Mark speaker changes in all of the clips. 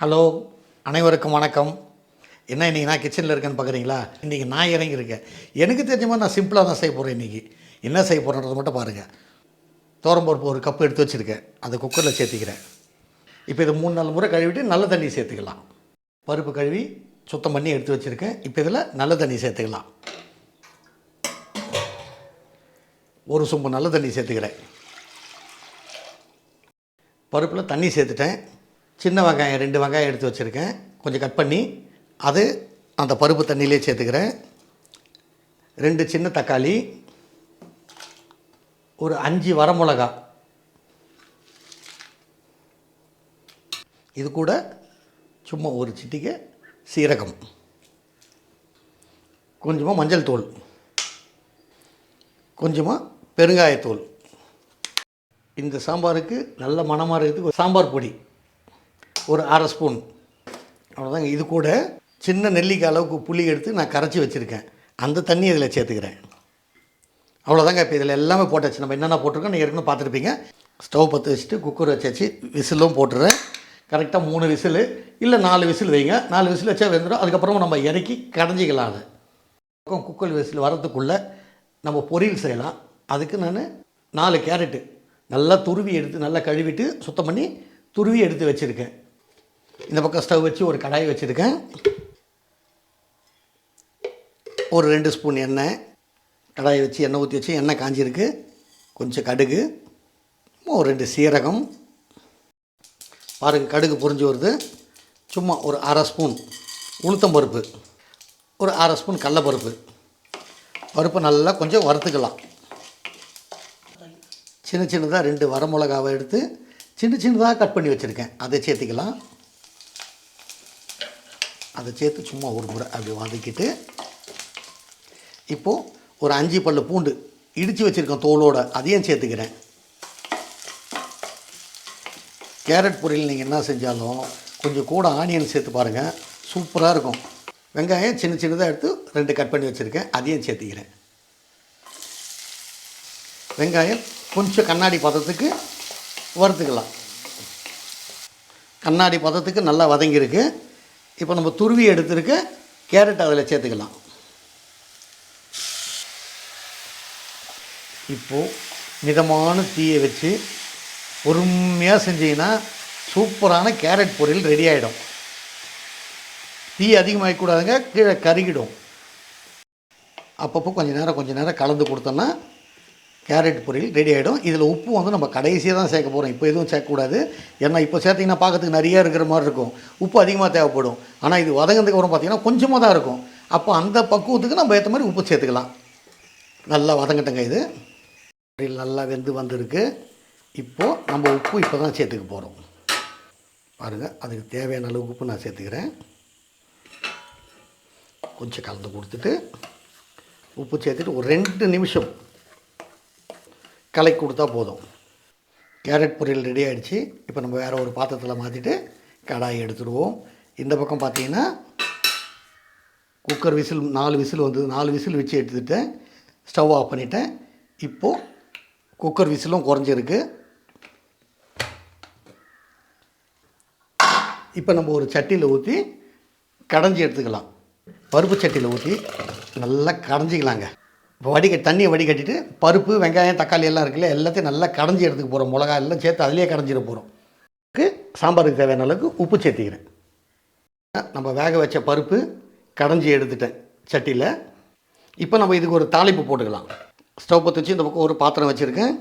Speaker 1: Hello அனைவருக்கும் வணக்கம். என்ன இன்றைக்கி நான் கிச்சனில் இருக்கேன்னு பார்க்குறீங்களா இன்றைக்கி நான் இறங்கியிருக்கேன். எனக்கு தெரிஞ்ச மாதிரி நான் சிம்பிளாக தான் செய்ய போகிறேன் இன்றைக்கி என்ன செய்ய போகிறேன்றது மட்டும் பாருங்கள் தோரம்பருப்பு ஒரு கப்பு எடுத்து வச்சுருக்கேன். அதை குக்கரில் சேர்த்திக்கிறேன். இப்போ இதை மூணு நாலு முறை கழுவிட்டு நல்ல தண்ணி சேர்த்துக்கலாம். பருப்பு கழுவி சுத்தம் பண்ணி எடுத்து வச்சுருக்கேன். இப்போ இதில் நல்ல தண்ணி சேர்த்துக்கலாம். ஒரு சொம்பு நல்ல தண்ணி சேர்த்துக்கிறேன். பருப்பில் தண்ணி சேர்த்துட்டேன். சின்ன வெங்காயம் ரெண்டு வெங்காயம் எடுத்து வச்சுருக்கேன். கொஞ்சம் கட் பண்ணி அது அந்த பருப்பு தண்ணியிலே சேர்த்துக்கிறேன். ரெண்டு சின்ன தக்காளி ஒரு அஞ்சு வரமிளகா. இது கூட சும்மா ஒரு சிட்டிக்கு சீரகம். கொஞ்சமாக மஞ்சள் தூள். கொஞ்சமாக பெருங்காயத்தூள். இந்த சாம்பாருக்கு நல்ல மணமாக இருக்கிறதுக்கு சாம்பார் பொடி. ஒரு அரை ஸ்பூன். அவ்வளோதாங்க இது கூட சின்ன நெல்லிக்காய் அளவுக்கு புளி எடுத்து நான் கரைச்சி வச்சுருக்கேன். அந்த தண்ணி இதில் சேர்த்துக்கிறேன். அவ்வளோதாங்க இப்போ இதில் எல்லாமே போட்டாச்சு. நம்ம என்னென்ன போட்டிருக்கோம்? நீங்கள் ஏற்கனவே பார்த்துருப்பீங்க. ஸ்டவ் பற்ற வச்சுட்டு குக்கர் வச்சாச்சு. விசிலும் போட்டுறேன். கரெக்டாக மூணு விசில். இல்லை நாலு விசில் வைங்க. நாலு விசில் வச்சா வெந்துடும் அதுக்கப்புறமா நம்ம இறக்கி கடைஞ்சிக்கலாம் அது. பக்கம் குக்கர் விசில் வரதுக்குள்ளே நம்ம பொரியல் செய்யலாம். அதுக்கு நான் நாலு கேரட்டு நல்லா துருவி எடுத்து நல்லா கழுவிட்டு சுத்தம் பண்ணி துருவி எடுத்து வச்சுருக்கேன். இந்த பக்கம் ஸ்டவ் வச்சு ஒரு கடாய் வச்சுருக்கேன். ஒரு ரெண்டு ஸ்பூன் எண்ணெய். கடாயை வச்சு எண்ணெய் ஊற்றி வச்சு எண்ணெய் காஞ்சிருக்கு. கொஞ்சம் கடுகு. ஒரு ரெண்டு சீரகம். பாருங்கள் கடுகு பொறிஞ்சு வருது. சும்மா ஒரு அரை ஸ்பூன் உளுத்தம்பருப்பு ஒரு அரை ஸ்பூன் கடலப்பருப்பு. பருப்பு நல்லா கொஞ்சம் வறுத்துக்கலாம். சின்ன சின்னதாக ரெண்டு வரமிளகாவை எடுத்து சின்ன சின்னதாக கட் பண்ணி வச்சுருக்கேன். அதை சேர்த்திக்கலாம். அதை சேர்த்து சும்மா ஒரு முறை அப்படி வதக்கிட்டு இப்போது ஒரு அஞ்சு பல்லு பூண்டு இடித்து வச்சுருக்கேன் தோலோட அதையும் சேர்த்துக்கிறேன். கேரட் பொரியல் நீங்கள் என்ன செஞ்சாலும் கொஞ்சம் கூட ஆனியன் சேர்த்து பாருங்கள் சூப்பராக இருக்கும். வெங்காயம் சின்ன சின்னதாக எடுத்து ரெண்டு கட் பண்ணி வச்சுருக்கேன் அதையும் சேர்த்துக்கிறேன். வெங்காயம் கொஞ்சம் கண்ணாடி பதத்துக்கு வறுத்துக்கலாம். கண்ணாடி பதத்துக்கு நல்லா வதங்கியிருக்கு. இப்போ நம்ம துருவி எடுத்துருக்க கேரட் அதில் சேர்த்துக்கலாம். இப்போது மிதமான தீயை வச்சு பொறுமையாக செஞ்சீங்கன்னா சூப்பரான கேரட் பொரியல் ரெடி ஆகிடும் தீ அதிகமாகக்கூடாதுங்க கீழே கருகிடும். அப்பப்போ கொஞ்சம் நேரம் கொஞ்சம் நேரம் கலந்து கொடுத்தோன்னா கேரட் பொரியல் ரெடி ஆகிடும் இதில் உப்பு வந்து நம்ம கடைசியாக தான் சேர்க்க போகிறோம் இப்போ எதுவும் சேர்க்கக்கூடாது. ஏன்னா இப்போ சேர்த்திங்கன்னா பார்க்கறதுக்கு நிறைய இருக்கிற மாதிரி இருக்கும். உப்பு அதிகமாக தேவைப்படும். ஆனால் இது வதங்கினதுக்கு அப்புறம் பார்த்திங்கன்னா கொஞ்சமாக தான் இருக்கும். அப்போ அந்த பக்குவத்துக்கு நம்ம ஏற்ற மாதிரி உப்பு சேர்த்துக்கலாம். நல்லா வதங்கட்டுங்க இது. பொரியல் நல்லா வெந்து வந்திருக்கு. இப்போது நம்ம உப்பு இப்போ தான் சேர்த்துக்க போகிறோம் பாருங்கள் அதுக்கு தேவையான அளவு உப்பு நான் சேர்த்துக்கிறேன். கொஞ்சம் கலந்து கொடுத்துட்டு உப்பு சேர்த்துட்டு ஒரு ரெண்டு நிமிஷம் கலக்கி கொடுத்தா போதும். கேரட் பொரியல் ரெடி ஆகிடுச்சு இப்போ நம்ம வேறு ஒரு பாத்திரத்தில் மாற்றிட்டு கடாயை எடுத்துடுவோம். இந்த பக்கம் பார்த்தீங்கன்னா குக்கர் விசில் நாலு விசில் வந்தது நாலு விசில் வச்சு எடுத்துட்டேன். ஸ்டவ் ஆஃப் பண்ணிட்டேன். இப்போது குக்கர் விசிலும் குறைஞ்சிருக்கு. இப்போ நம்ம ஒரு சட்டியில் ஊற்றி கடைஞ்சி எடுத்துக்கலாம். பருப்பு சட்டியில் ஊற்றி நல்லா கடைஞ்சிக்கலாங்க. இப்போ வடிகட்டி தண்ணியை வடிகட்டிட்டு பருப்பு வெங்காயம் தக்காளி எல்லாம் இருக்குல்ல எல்லாத்தையும் நல்லா கடைஞ்சி எடுத்துக்க போகிறோம் மிளகா எல்லாம் சேர்த்து அதிலே கடைஞ்சிட போகிறோம் சாம்பாருக்கு தேவையான அளவுக்கு உப்பு சேர்த்திக்கிறேன். நம்ம வேக வச்ச பருப்பு கடைஞ்சி எடுத்துட்டேன் சட்டியில். இப்போ நம்ம இதுக்கு ஒரு தாளிப்பு போட்டுக்கலாம். ஸ்டவ் பற்றி வச்சு இந்த பக்கம் ஒரு பாத்திரம் வச்சுருக்கேன்.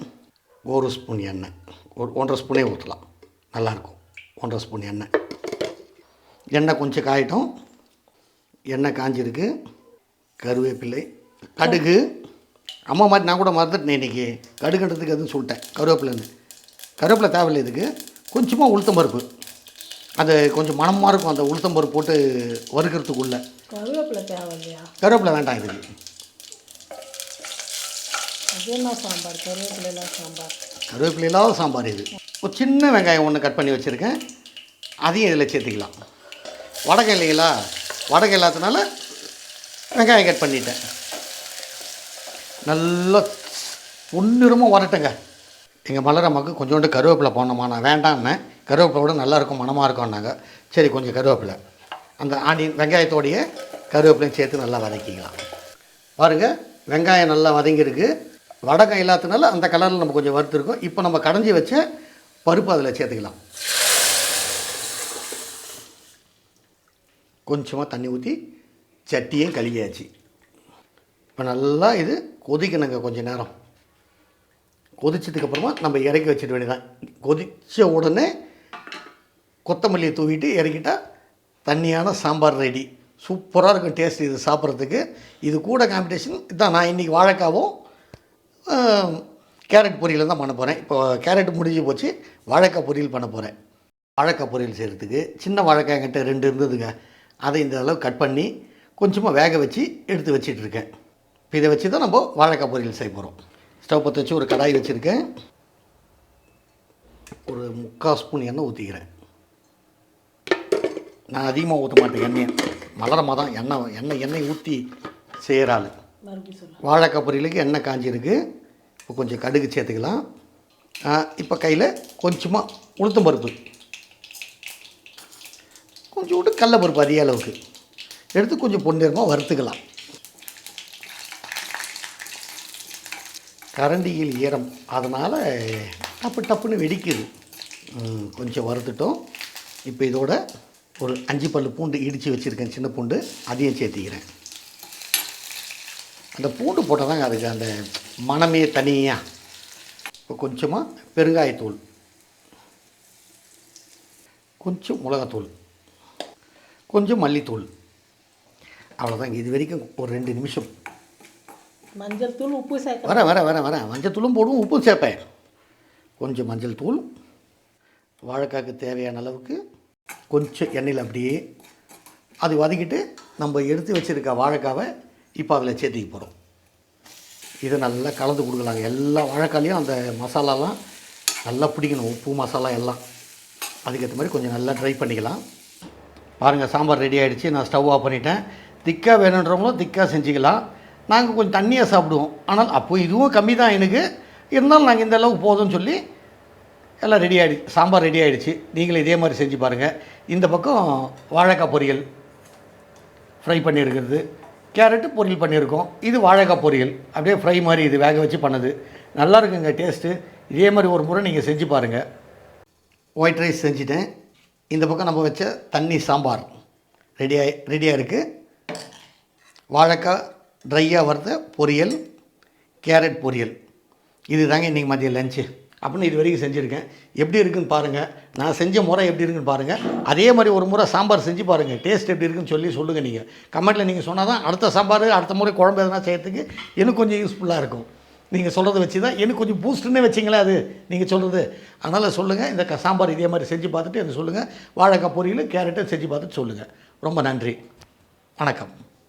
Speaker 1: ஒரு ஸ்பூன் எண்ணெய். ஒரு ஒன்றரை ஸ்பூனே ஊற்றலாம் நல்லாயிருக்கும். ஒன்றரை ஸ்பூன் எண்ணெய். எண்ணெய் கொஞ்சம் காயட்டும். எண்ணெய் காஞ்சிருக்கு. கருவேப்பிலை கடுகு. அம்மா மாதிரி நான் கூட மறந்துட்டேன் இன்றைக்கி கடுகுன்றதுக்கு எதுவும் சொல்லிட்டேன். கருவேப்பிலைன்னு. கருவேப்பிலை தேவையில்லை இதுக்கு. கொஞ்சமாக உளுத்தம் பருப்பு. அது கொஞ்சம் மணமாக இருக்கும் அந்த உளுத்தம் பருப்பு போட்டு வறுக்கிறதுக்குள்ளே.
Speaker 2: கருவேப்பிலை தேவை இல்லையா
Speaker 1: கருவேப்பிலை வேண்டாம் இதுக்கு.
Speaker 2: அது என்ன சாம்பார்? கருவேப்பிலாம் சாம்பார்.
Speaker 1: கருவேப்பிலை இல்லாத சாம்பார் இது. ஒரு சின்ன வெங்காயம் ஒன்று கட் பண்ணி வச்சுருக்கேன். அதையும் இதில் சேர்த்துக்கலாம். வடகை இல்லைங்களா? வடகை இல்லாததுனால வெங்காயம் கட் பண்ணிட்டேன். நல்லா பொன்னிறமாக வரட்டுங்க. எங்கள் மலரம்மாவுக்கு கொஞ்சோண்டு கருவேப்பிலை போடணுமா? நான் வேண்டான்னேன் கருவேப்பிலோட நல்லா இருக்கும் மணமாக இருக்கும்னாங்க. சரி கொஞ்சம் கருவேப்பிலை. அந்த ஆனியன் வெங்காயத்தோடைய கருவேப்பிலையும் சேர்த்து நல்லா வதக்கிக்கலாம். பாருங்கள் வெங்காயம் நல்லா வதங்கியிருக்கு. வடகம் இல்லாததுனால அந்த கலரில் நம்ம கொஞ்சம் வறுத்துருக்கோம் இப்போ நம்ம கடைஞ்சி வச்ச பருப்பு அதில் சேர்த்துக்கலாம். கொஞ்சமாக தண்ணி ஊற்றி சட்டியும் கழுவியாச்சு. இப்போ நல்லா இது கொதிக்கணுங்க கொஞ்சம் நேரம். கொதிச்சதுக்கப்புறமா நம்ம இறக்கி வச்சிட வேண்டியதான் கொதித்த உடனே கொத்தமல்லியை தூவிட்டு இறக்கிட்டால் தண்ணியான சாம்பார் ரெடி சூப்பராக இருக்கும் டேஸ்ட் இது சாப்பிட்றதுக்கு. இது கூட காம்படிஷன் இதான் நான் இன்றைக்கி வாழைக்காவும் கேரட் பொரியல் தான் பண்ண போகிறேன் இப்போ கேரட் முடிஞ்சு போச்சு வாழைக்காய் பொரியல் பண்ண போகிறேன் வாழைக்காய் பொரியல் செய்கிறதுக்கு சின்ன வாழைக்காய் கிட்ட ரெண்டு இருந்ததுங்க. அதை இந்த அளவு கட் பண்ணி கொஞ்சமாக வேக வச்சு எடுத்து வச்சிட்ருக்கேன் இப்போ இதை வச்சு தான் நம்ம வாழைக்காய் பொரியல் செய்ய போகிறோம் ஸ்டவ் பற்ற வச்சு ஒரு கடாய் வச்சுருக்கேன். ஒரு முக்கால் ஸ்பூன் எண்ணெய் ஊற்றிக்கிறேன் நான் அதிகமாக ஊற்ற மாட்டேன் எண்ணெயை. மலரமாக தான் எண்ணெய் எண்ணெய் எண்ணெய் ஊற்றி செய்கிற ஆள். வாழைக்காய் பொரியலுக்கு எண்ணெய் காஞ்சிருக்கு. இப்போ கொஞ்சம் கடுகு சேர்த்துக்கலாம். இப்போ கையில் கொஞ்சமாக உளுத்தம் பருப்பு. கொஞ்சம் விட்டு கடலப்பருப்பு அதிக அளவுக்கு. எடுத்து கொஞ்சம் பொன்னிறமாக வறுத்துக்கலாம். கரண்டியில் ஈரம். அதனால் டப்பு டப்புன்னு வெடிக்குது. கொஞ்சம் வறுத்துட்டோம். இப்போ இதோட ஒரு அஞ்சு பல் பூண்டு இடித்து வச்சுருக்கேன் சின்ன பூண்டு. அதையும் சேர்த்திக்கிறேன். அந்த பூண்டு போட்டால் தாங்க அதுக்கு அந்த மணமே தனியாக இப்போ கொஞ்சமாக பெருங்காயத்தூள். கொஞ்சம் மிளகாத்தூள். கொஞ்சம் மல்லித்தூள். அவ்வளோதாங்க இது வரைக்கும் ஒரு ரெண்டு நிமிஷம்
Speaker 2: மஞ்சள் தூள் உப்பு சேர்க்க
Speaker 1: வரேன் வரேன் வரேன் வரேன். மஞ்சள் தூளும் போடுவோம் உப்பும் சேர்ப்பேன். கொஞ்சம் மஞ்சள் தூள் வாழைக்காய்க்கு தேவையான அளவுக்கு கொஞ்சம் எண்ணெயில் அப்படியே அது வதக்கிட்டு நம்ம எடுத்து வச்சுருக்க வாழைக்காவை இப்போ அதில் சேர்த்திக்க போகிறோம் இதை நல்லா கலந்து கொடுக்கலாங்க. எல்லா வாழைக்காலையும் அந்த மசாலாலாம் நல்லா பிடிக்கணும். உப்பு மசாலா எல்லாம். அதுக்கேற்ற மாதிரி கொஞ்சம் நல்லா ட்ரை பண்ணிக்கலாம். பாருங்கள் சாம்பார் ரெடி ஆகிடுச்சு நான் ஸ்டவ் ஆஃப் பண்ணிட்டேன். திக்காக வேணுன்றவங்களும் திக்காக செஞ்சுக்கலாம். நாங்கள் கொஞ்சம் தண்ணியாக சாப்பிடுவோம். ஆனால் அப்போ இதுவும் கம்மி தான் எனக்கு. இருந்தாலும் நாங்கள் இந்த அளவுக்கு போதும்னு சொல்லி எல்லாம் ரெடி ஆகிடுச்சு சாம்பார் ரெடி ஆகிடுச்சு நீங்களும் இதே மாதிரி செஞ்சு பாருங்கள் இந்த பக்கம் வாழைக்காய் பொரியல் ஃப்ரை பண்ணியிருக்கிறது. கேரட்டு பொரியல் பண்ணியிருக்கோம். இது வாழைக்காய் பொரியல். அப்படியே ஃப்ரை மாதிரி இது வேக வச்சு பண்ணது. நல்லா இருக்குங்க டேஸ்ட்டு இதே மாதிரி ஒரு முறை நீங்கள் செஞ்சு பாருங்கள் ஒயிட் ரைஸ் செஞ்சுட்டேன். இந்த பக்கம் நம்ம வச்ச தண்ணி சாம்பார் ரெடியாக ரெடியாக இருக்குது வாழைக்காய் ட்ரையாக வறுத்த பொரியல் கேரட் பொரியல். இது தாங்க இன்றைக்கி மதியம் லஞ்சு அப்படின்னு இது வரைக்கும் செஞ்சுருக்கேன். எப்படி இருக்குன்னு பாருங்கள் நான் செஞ்ச முறை எப்படி இருக்குன்னு பாருங்கள் அதே மாதிரி ஒரு முறை சாம்பார் செஞ்சு பாருங்கள் டேஸ்ட் எப்படி இருக்குன்னு சொல்லி சொல்லுங்கள் நீங்கள் கமெண்ட்டில் நீங்கள் சொன்னால் தான் அடுத்த சாம்பார் அடுத்த முறை குழம்பு எதனா செய்யறதுக்கு எனக்கு கொஞ்சம் யூஸ்ஃபுல்லாக இருக்கும். நீங்கள் சொல்கிறத வச்சு தான் எனக்கு கொஞ்சம் பூஸ்ட்டுன்னு வச்சிங்களேன் அது. நீங்கள் சொல்கிறது அதனால் சொல்லுங்கள் இந்த க- சாம்பார் இதே மாதிரி செஞ்சு பார்த்துட்டு எனக்கு சொல்லுங்கள் வாழைக்காய் பொரியலும் கேரட்டும் செஞ்சு பார்த்துட்டு சொல்லுங்கள் ரொம்ப நன்றி. வணக்கம்.